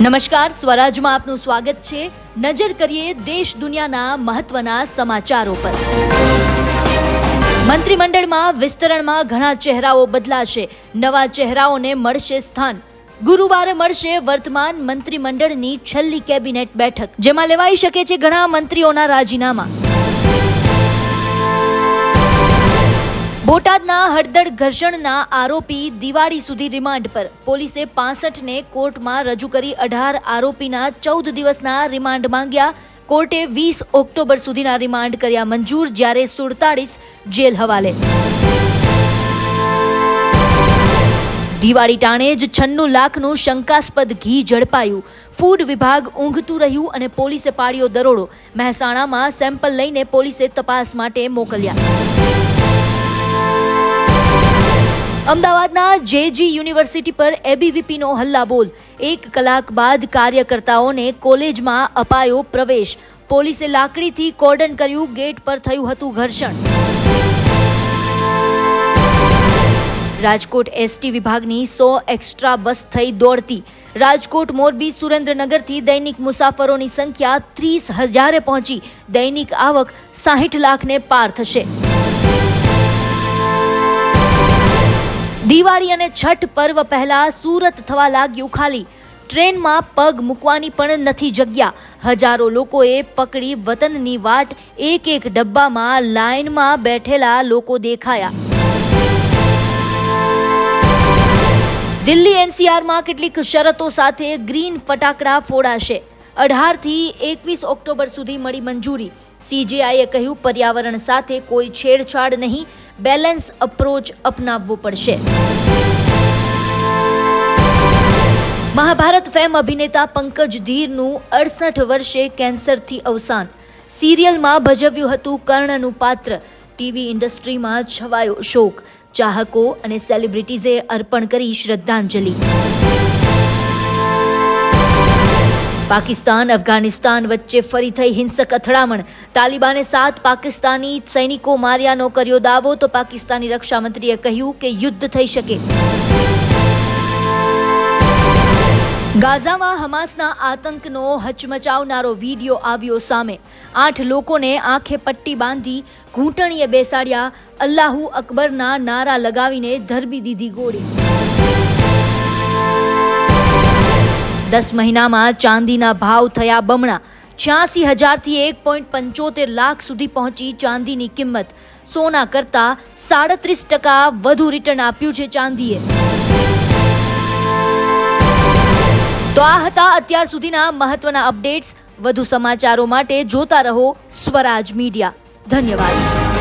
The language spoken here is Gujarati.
નમસ્કાર, સ્વરાજમાં આપનું સ્વાગત છે. નજર કરીએ દેશ દુનિયાના મહત્વના સમાચારો પર. મંત્રીમંડળમાં વિસ્તરણમાં ઘણા ચહેરાઓ બદલાશે. નવા ચહેરાઓને મળશે સ્થાન. ગુરુવારે મળશે વર્તમાન મંત્રીમંડળની છેલ્લી કેબિનેટ બેઠક, જેમાં લેવાઈ શકે છે ઘણા મંત્રીઓના રાજીનામા. બોટાદના હળદળ ઘર્ષણના આરોપી દિવાળી સુધી રિમાન્ડ પર. પોલીસે પાસઠને કોર્ટમાં રજૂ કરી અઢાર આરોપીના ચૌદ દિવસના રિમાન્ડ માંગ્યા. કોર્ટે વીસ ઓક્ટોબર સુધીના રિમાન્ડ કર્યા મંજૂર જ્યારે સુડતાળીસ જેલ હવાલે. દિવાળી ટાણે જ છન્નું લાખનું શંકાસ્પદ ઘી ઝડપાયું. ફૂડ વિભાગ ઊંઘતું રહ્યું અને પોલીસે પાડ્યો દરોડો. મહેસાણામાં સેમ્પલ લઈને પોલીસે તપાસ માટે મોકલ્યા. અમદાવાદના જેજી યુનિવર્સિટી પર એબીવીપીનો હલ્લાબોલ. એક કલાક બાદ કાર્યકર્તાઓને કોલેજમાં અપાયો પ્રવેશ. પોલીસે લાકડીથી કોર્ડન કર્યું, ગેટ પર થયું હતું ઘર્ષણ. રાજકોટ એસટી વિભાગની સો એક્સ્ટ્રા બસ થઈ દોડતી. રાજકોટ મોરબી સુરેન્દ્રનગરથી દૈનિક મુસાફરોની સંખ્યા ત્રીસ હજારે પહોંચી. દૈનિક આવક સાહીઠ લાખને પાર થશે. દિવાળી અને છઠ પર્વ પહેલા સુરત થવા લાગ્યું ખાલી. ટ્રેનમાં પગ મૂકવાની પણ નથી જગ્યા. હજારો લોકોએ પકડી વતનની વાટ એક એક ડબ્બામાં લાઇનમાં બેઠેલા લોકો દેખાયા. દિલ્હી એનસીઆરમાં કેટલીક શરતો સાથે ગ્રીન ફટાકડા ફોડાશે. અઢારથી એકવીસ ઓક્ટોબર સુધી મળી મંજૂરી. સીજેઆઈએ કહ્યું, પર્યાવરણ સાથે કોઈ છેડછાડ નહીં. બેલેન્સ અપ્રોચ અપનાવવો પડશે. મહાભારત ફેમ અભિનેતા પંકજ ધીરનું અડસઠ વર્ષે કેન્સરથી અવસાન. સિરિયલમાં ભજવ્યું હતું કર્ણનું પાત્ર. ટીવી ઇન્ડસ્ટ્રીમાં છવાયો શોક. ચાહકો અને સેલિબ્રિટીઝે અર્પણ કરી શ્રદ્ધાંજલિ. પાકિસ્તાન, અફઘાનિસ્તાન વચ્ચે ફરી થઈ હિંસક અથડામણ. તાલિબાને સાત પાકિસ્તાની સૈનિકો માર્યાનો કર્યો દાવો, તો પાકિસ્તાની રક્ષામંત્રીએ કહ્યું કે યુદ્ધ થઈ શકે. ગાઝામાં હમાસના આતંકનો હચમચાવનારો વીડિયો આવ્યો સામે. આઠ લોકોને આંખે પટ્ટી બાંધી ઘૂંટણીએ બેસાડ્યા અલ્લાહુ અકબરના નારા લગાવીને ધરબી દીધી ગોળી. દસ મહિનામાં ચાંદીના ભાવ થયા બમણા. છ્યાસી હજારથી એક પોઈન્ટ પંચોતેર લાખ સુધી પહોંચી ચાંદીની કિંમત. સોના કરતા સાડત્રીસ ટકા વધુ રિટર્ન આપ્યું છે ચાંદીએ. તો આ હતા અત્યાર સુધીના મહત્વના અપડેટ્સ વધુ સમાચારો માટે જોતા રહો સ્વરાજ મીડિયા ધન્યવાદ.